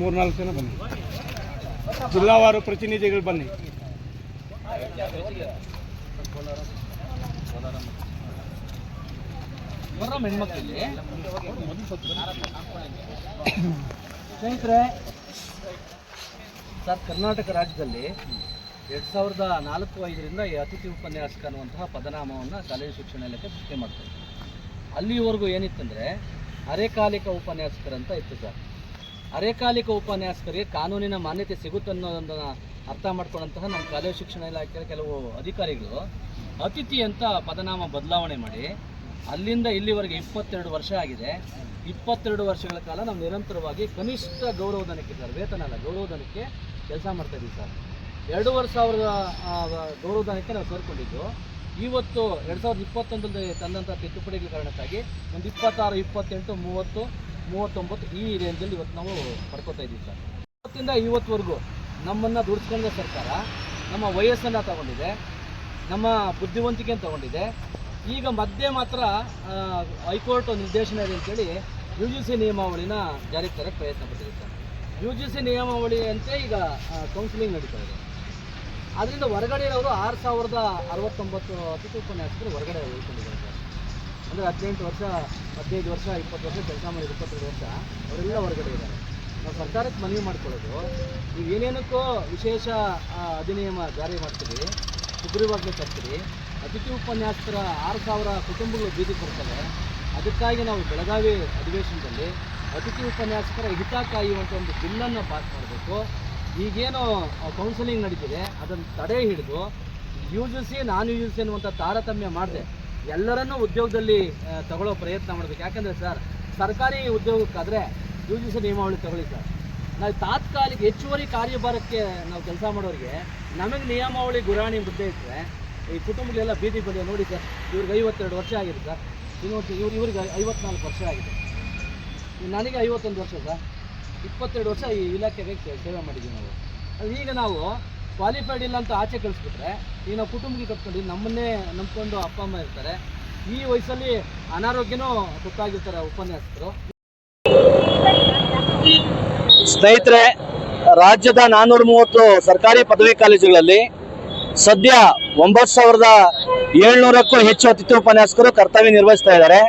ಮೂರ್ನಾಲ್ಕು ಜನ ಬನ್ನಿ. ಜಿಲ್ಲಾವಾರು ಪ್ರತಿನಿಧಿಗಳು ಬನ್ನಿ. ಸ್ನೇಹಿತರೆ, ಸರ್, ಕರ್ನಾಟಕ ರಾಜ್ಯದಲ್ಲಿ ಎರಡು ಸಾವಿರದ ನಾಲ್ಕು ಐದರಿಂದ ಅತಿಥಿ ಉಪನ್ಯಾಸಕ ಅನ್ನುವಂತಹ ಪದನಾಮವನ್ನು ಕಾಲೇಜು ಶಿಕ್ಷಣ ಇಲಾಖೆ ಸೃಷ್ಟಿ ಮಾಡ್ತಾರೆ ಅಲ್ಲಿವರೆಗೂ ಏನಿತ್ತಂದರೆ ಅರೆಕಾಲಿಕ ಉಪನ್ಯಾಸಕರಂತ ಇತ್ತು ಸರ್. ಅರೆಕಾಲಿಕ ಉಪನ್ಯಾಸಕರಿಗೆ ಕಾನೂನಿನ ಮಾನ್ಯತೆ ಸಿಗುತ್ತೆ ಅನ್ನೋದನ್ನು ಅರ್ಥ ಮಾಡ್ಕೊಂಡಂತಹ ನಮ್ಮ ಕಾಲೇಜು ಶಿಕ್ಷಣ ಇಲಾಖೆಯ ಕೆಲವು ಅಧಿಕಾರಿಗಳು ಅತಿಥಿ ಅಂತ ಪದನಾಮ ಬದಲಾವಣೆ ಮಾಡಿ ಅಲ್ಲಿಂದ ಇಲ್ಲಿವರೆಗೆ ಇಪ್ಪತ್ತೆರಡು ವರ್ಷ ಆಗಿದೆ. ಇಪ್ಪತ್ತೆರಡು ವರ್ಷಗಳ ಕಾಲ ನಾವು ನಿರಂತರವಾಗಿ ಕನಿಷ್ಠ ಗೌರವಧನಕ್ಕೆ ಸರ್, ವೇತನ ಅಲ್ಲ, ಗೌರವಧನಕ್ಕೆ ಕೆಲಸ ಮಾಡ್ತಾ ಇದ್ದೀವಿ ಸರ್. ಎರಡೂವರೆ ಸಾವಿರದ ಗೌರವಧನಕ್ಕೆ ನಾವು ಸೇರಿಕೊಂಡಿದ್ದು. ಇವತ್ತು ಎರಡು ಸಾವಿರದ ಇಪ್ಪತ್ತೊಂದರಲ್ಲಿ ತಂದಂಥ ತಿದ್ದುಪಡಿಗಳ ಕಾರಣಕ್ಕಾಗಿ ಒಂದು ಇಪ್ಪತ್ತಾರು, ಇಪ್ಪತ್ತೆಂಟು, ಮೂವತ್ತು, ಮೂವತ್ತೊಂಬತ್ತು ಈ ರೇಂಜಲ್ಲಿ ಇವತ್ತು ನಾವು ಪಡ್ಕೋತಾ ಇದ್ದೀವಿ ಸರ್. ಇವತ್ತಿಂದ ಇವತ್ತುವರೆಗೂ ನಮ್ಮನ್ನು ದುಡಿಸ್ಕೊಂಡ ಸರ್ಕಾರ ನಮ್ಮ ವಯಸ್ಸನ್ನು ತಗೊಂಡಿದೆ, ನಮ್ಮ ಬುದ್ಧಿವಂತಿಕೆಯನ್ನು ತಗೊಂಡಿದೆ. ಈಗ ಮಧ್ಯೆ ಮಾತ್ರ ಹೈಕೋರ್ಟ್ ನಿರ್ದೇಶನ ಇದೆ ಅಂತೇಳಿ ಯು ಜಿ ಸಿ ನಿಯಮಾವಳಿನ ಜಾರಿಗೆ ತರಕ್ಕೆ ಪ್ರಯತ್ನ ಪಟ್ಟಿದೆ ಸರ್. ಯು ಜಿ ಸಿ ನಿಯಮಾವಳಿಯಂತೆ ಈಗ ಕೌನ್ಸಿಲಿಂಗ್ ನಡೀತಾ ಇದೆ. ಅದರಿಂದ ಹೊರಗಡೆ ಇರೋರು ಆರು ಸಾವಿರದ ಅರವತ್ತೊಂಬತ್ತು ಅತಿಥಿ ಉಪನ್ಯಾಸಕರು ಹೊರಗಡೆ ಉಳ್ಕೊಂಡಿದ್ದಾರೆ ಅಂದರೆ ಹದಿನೆಂಟು ವರ್ಷ, ಹದಿನೈದು ವರ್ಷ, ಇಪ್ಪತ್ತು ವರ್ಷ ಕೆಲಸ ಮಾಡಿದ ಇಪ್ಪತ್ತೆರಡು ವರ್ಷ ಅವರೆಲ್ಲ ಹೊರಗಡೆ ಇದ್ದಾರೆ. ನಾವು ಸರ್ಕಾರಕ್ಕೆ ಮನವಿ ಮಾಡ್ಕೊಳ್ಳೋದು, ನೀವು ಏನೇನಕ್ಕೋ ವಿಶೇಷ ಅಧಿನಿಯಮ ಜಾರಿ ಮಾಡ್ತೀರಿ, ಸುಗ್ರೀವಾಜ್ಞೆ ತರ್ತೀರಿ, ಅತಿಥಿ ಉಪನ್ಯಾಸಕರ ಆರು ಸಾವಿರ ಕುಟುಂಬಗಳು ಬೀದಿ ಕೊಡ್ತವೆ, ಅದಕ್ಕಾಗಿ ನಾವು ಬೆಳಗಾವಿ ಅಧಿವೇಶನದಲ್ಲಿ ಅತಿಥಿ ಉಪನ್ಯಾಸಕರ ಹಿತ ಕಾಯುವಂಥ ಒಂದು ಬಿಲ್ಲನ್ನು ಪಾಸ್ ಮಾಡಬೇಕು. ಈಗೇನು ಕೌನ್ಸಿಲಿಂಗ್ ನಡೀತಿದೆ, ಅದನ್ನು ತಡೆ ಹಿಡಿದು U G C non U G C ಅನ್ನುವಂಥ ತಾರತಮ್ಯ ಮಾಡಿದೆ. ಎಲ್ಲರನ್ನೂ ಉದ್ಯೋಗದಲ್ಲಿ ತಗೊಳ್ಳೋ ಪ್ರಯತ್ನ ಮಾಡಬೇಕು. ಯಾಕಂದರೆ ಸರ್ ಸರ್ಕಾರಿ ಉದ್ಯೋಗಕ್ಕಾದರೆ ಯು ಜಿ ಸಿ ನಿಯಮಾವಳಿ ತಗೊಳ್ಳಿ ಸರ್ ನಾವು ತಾತ್ಕಾಲಿಕ ಹೆಚ್ಚುವರಿ ಕಾರ್ಯಭಾರಕ್ಕೆ ನಾವು ಕೆಲಸ ಮಾಡೋರಿಗೆ ನಮಗೆ ನಿಯಮಾವಳಿ ಗುರಾಣಿ ಮುದ್ದೆ ಇಟ್ಟರೆ ಈ ಕುಟುಂಬಗಳೆಲ್ಲ ಬೀದಿ ಬಂದಿದೆ ನೋಡಿ ಸರ್ ಇವ್ರಿಗೆ ಐವತ್ತೆರಡು ವರ್ಷ ಆಗಿದೆ ಸರ್ ಇನ್ನೊಂದು ಇವ್ರು ಇವ್ರಿಗೆ ಐವತ್ನಾಲ್ಕು ವರ್ಷ ಆಗಿದೆ. ನನಗೆ ಐವತ್ತೊಂದು ವರ್ಷ ಸರ್ ಇಪ್ಪತ್ತೆರಡು ವರ್ಷ ಈ ಇಲಾಖೆಗೆ ಸೇವೆ ಮಾಡಿದ್ದೀವಿ ನಾವು. ಅದು ಈಗ ನಾವು ಕ್ವಾಲಿಫೈಡ್ ಇಲ್ಲ ಅಂತ ಆಚೆ ಕಳಿಸ್ಬಿಟ್ರೆ, ಈಗ ನಾವು ಕುಟುಂಬಕ್ಕೆ ಕಟ್ಕೊಂಡು ನಮ್ಮನ್ನೇ ನಂಬ್ಕೊಂಡು ಅಪ್ಪ, ಅಮ್ಮ ಇರ್ತಾರೆ. ಈ ವಯಸ್ಸಲ್ಲಿ ಅನಾರೋಗ್ಯನೂ ಗೊತ್ತಾಗಿರ್ತಾರೆ ಉಪನ್ಯಾಸಕರು. ಸ್ನೇಹಿತರೆ, ರಾಜ್ಯದ ನಾನ್ನೂರ ಮೂವತ್ತು ಸರ್ಕಾರಿ ಪದವಿ ಕಾಲೇಜುಗಳಲ್ಲಿ ಸದ್ಯ ಒಂಬತ್ತು ಸಾವಿರದ ಏಳ್ನೂರಕ್ಕೂ ಹೆಚ್ಚು ಅತಿಥಿ ಉಪನ್ಯಾಸಕರು ಕರ್ತವ್ಯ ನಿರ್ವಹಿಸ್ತಾ ಇದ್ದಾರೆ.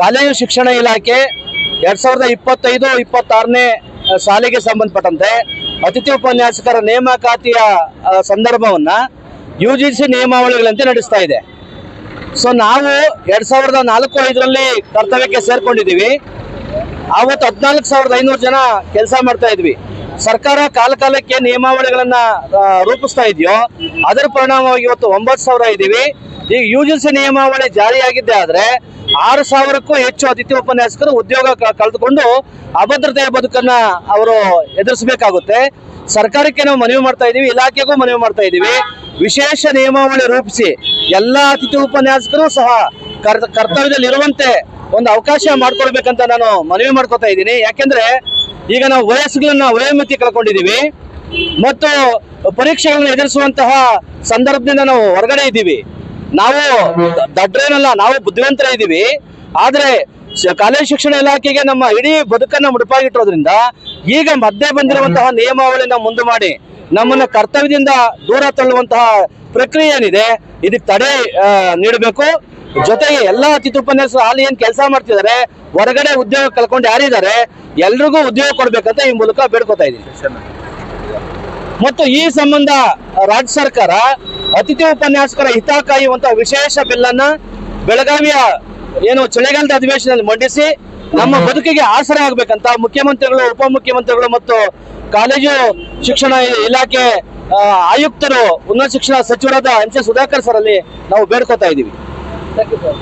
ಕಾಲೇಜು ಶಿಕ್ಷಣ ಇಲಾಖೆ ಎರಡ್ ಸಾವಿರದ ಇಪ್ಪತ್ತೈದು, ಇಪ್ಪತ್ತಾರನೇ ಸಾಲಿಗೆ ಸಂಬಂಧಪಟ್ಟಂತೆ ಅತಿಥಿ ಉಪನ್ಯಾಸಕರ ನೇಮಕಾತಿಯ ಸಂದರ್ಭವನ್ನ ಯು ಜಿ ಸಿ ನಿಯಮಾವಳಿಗಳಂತೆ ನಡೆಸ್ತಾ ಇದೆ. ಸೊ ನಾವು ಎರಡ್ ಸಾವಿರದ ನಾಲ್ಕು, ಐದರಲ್ಲಿ ಕರ್ತವ್ಯಕ್ಕೆ ಸೇರ್ಕೊಂಡಿದ್ದೀವಿ. ಆವತ್ತು ಹದಿನಾಲ್ಕು ಸಾವಿರದ ಐನೂರು ಜನ ಕೆಲಸ ಮಾಡ್ತಾ ಇದ್ವಿ. ಸರ್ಕಾರ ಕಾಲ ಕಾಲಕ್ಕೆ ನಿಯಮಾವಳಿಗಳನ್ನ ರೂಪಿಸ್ತಾ ಇದೆಯೋ, ಅದರ ಪರಿಣಾಮವಾಗಿ ಇವತ್ತು ಒಂಬತ್ತು ಸಾವಿರ ಇದ್ದೀವಿ. ಈಗ ಯು ಜಿ ಸಿ ನಿಯಮಾವಳಿ ಜಾರಿಯಾಗಿದ್ದೆ ಆದ್ರೆ ಆರು ಸಾವಿರಕ್ಕೂ ಹೆಚ್ಚು ಅತಿಥಿ ಉಪನ್ಯಾಸಕರು ಉದ್ಯೋಗ ಕಳೆದುಕೊಂಡು ಅಭದ್ರತೆಯ ಬದುಕನ್ನ ಅವರು ಎದುರಿಸಬೇಕಾಗುತ್ತೆ. ಸರ್ಕಾರಕ್ಕೆ ನಾವು ಮನವಿ ಮಾಡ್ತಾ ಇದೀವಿ, ಇಲಾಖೆಗೂ ಮನವಿ ಮಾಡ್ತಾ ಇದೀವಿ. ವಿಶೇಷ ನಿಯಮಾವಳಿ ರೂಪಿಸಿ ಎಲ್ಲಾ ಅತಿಥಿ ಉಪನ್ಯಾಸಕರು ಸಹ ಕರ್- ಕರ್ತವ್ಯದಲ್ಲಿ ಇರುವಂತೆ ಒಂದು ಅವಕಾಶ ಮಾಡ್ಕೊಳ್ಬೇಕಂತ ನಾನು ಮನವಿ ಮಾಡ್ಕೊತಾ ಇದ್ದೀನಿ. ಯಾಕೆಂದ್ರೆ ಈಗ ನಾವು ವಯಸ್ಸುಗಳನ್ನ ವಯೋಮಿತಿ ಕಳ್ಕೊಂಡಿದೀವಿ. ಮತ್ತು ಪರೀಕ್ಷೆಗಳನ್ನ ಎದುರಿಸುವಂತಹ ಸಂದರ್ಭದಿಂದ ನಾವು ಹೊರಗಡೆ ಇದ್ದೀವಿ. ನಾವು ದಡ್ರೇನಲ್ಲ, ನಾವು ಬುದ್ಧಿವಂತರ ಇದ್ದೀವಿ ಆದ್ರೆ ಕಾಲೇಜು ಶಿಕ್ಷಣ ಇಲಾಖೆಗೆ ನಮ್ಮ ಇಡೀ ಬದುಕನ್ನ ಮುಡುಪಾಗಿಟ್ಟಿರೋದ್ರಿಂದ ಈಗ ಮಧ್ಯೆ ಬಂದಿರುವಂತಹ ನಿಯಮಾವಳಿನ ಮುಂದೆ ಮಾಡಿ ನಮ್ಮನ್ನ ಕರ್ತವ್ಯದಿಂದ ದೂರ ತಳ್ಳುವಂತಹ ಪ್ರಕ್ರಿಯೆ ಏನಿದೆ, ಇದಕ್ಕೆ ತಡೆ ನೀಡಬೇಕು. ಜೊತೆಗೆ ಎಲ್ಲಾ ಅತಿಥಿ ಉಪನ್ಯಾಸ ಅಲ್ಲಿ ಏನ್ ಕೆಲಸ ಮಾಡ್ತಿದ್ದಾರೆ, ಹೊರಗಡೆ ಉದ್ಯೋಗ ಕಳ್ಕೊಂಡು ಯಾರಿದ್ದಾರೆ, ಎಲ್ರಿಗೂ ಉದ್ಯೋಗ ಕೊಡ್ಬೇಕಂತ ಈ ಮೂಲಕ ಬೇಡ್ಕೊತಾ ಇದ್ದೀನಿ. ಮತ್ತು ಈ ಸಂಬಂಧ ರಾಜ್ಯ ಸರ್ಕಾರ ಅತಿಥಿ ಉಪನ್ಯಾಸಕರ ಹಿತ ಕಾಯುವಂತಹ ವಿಶೇಷ ಬಿಲ್ ಅನ್ನ ಬೆಳಗಾವಿಯ ಏನು ಚಳಿಗಾಲದ ಅಧಿವೇಶನದಲ್ಲಿ ಮಂಡಿಸಿ ನಮ್ಮ ಬದುಕಿಗೆ ಆಸರೆ ಆಗ್ಬೇಕಂತ ಮುಖ್ಯಮಂತ್ರಿಗಳು ಉಪಮುಖ್ಯಮಂತ್ರಿಗಳು ಮತ್ತು ಕಾಲೇಜು ಶಿಕ್ಷಣ ಇಲಾಖೆ ಆಯುಕ್ತರು ಉನ್ನತ ಶಿಕ್ಷಣ ಸಚಿವರಾದ ಎಂ ಸಿ ಸುಧಾಕರ್ ಸರ್ ಅಲ್ಲಿ ನಾವು ಬೇಡ್ಕೋತಾ ಇದ್ದೀವಿ. Thank you sir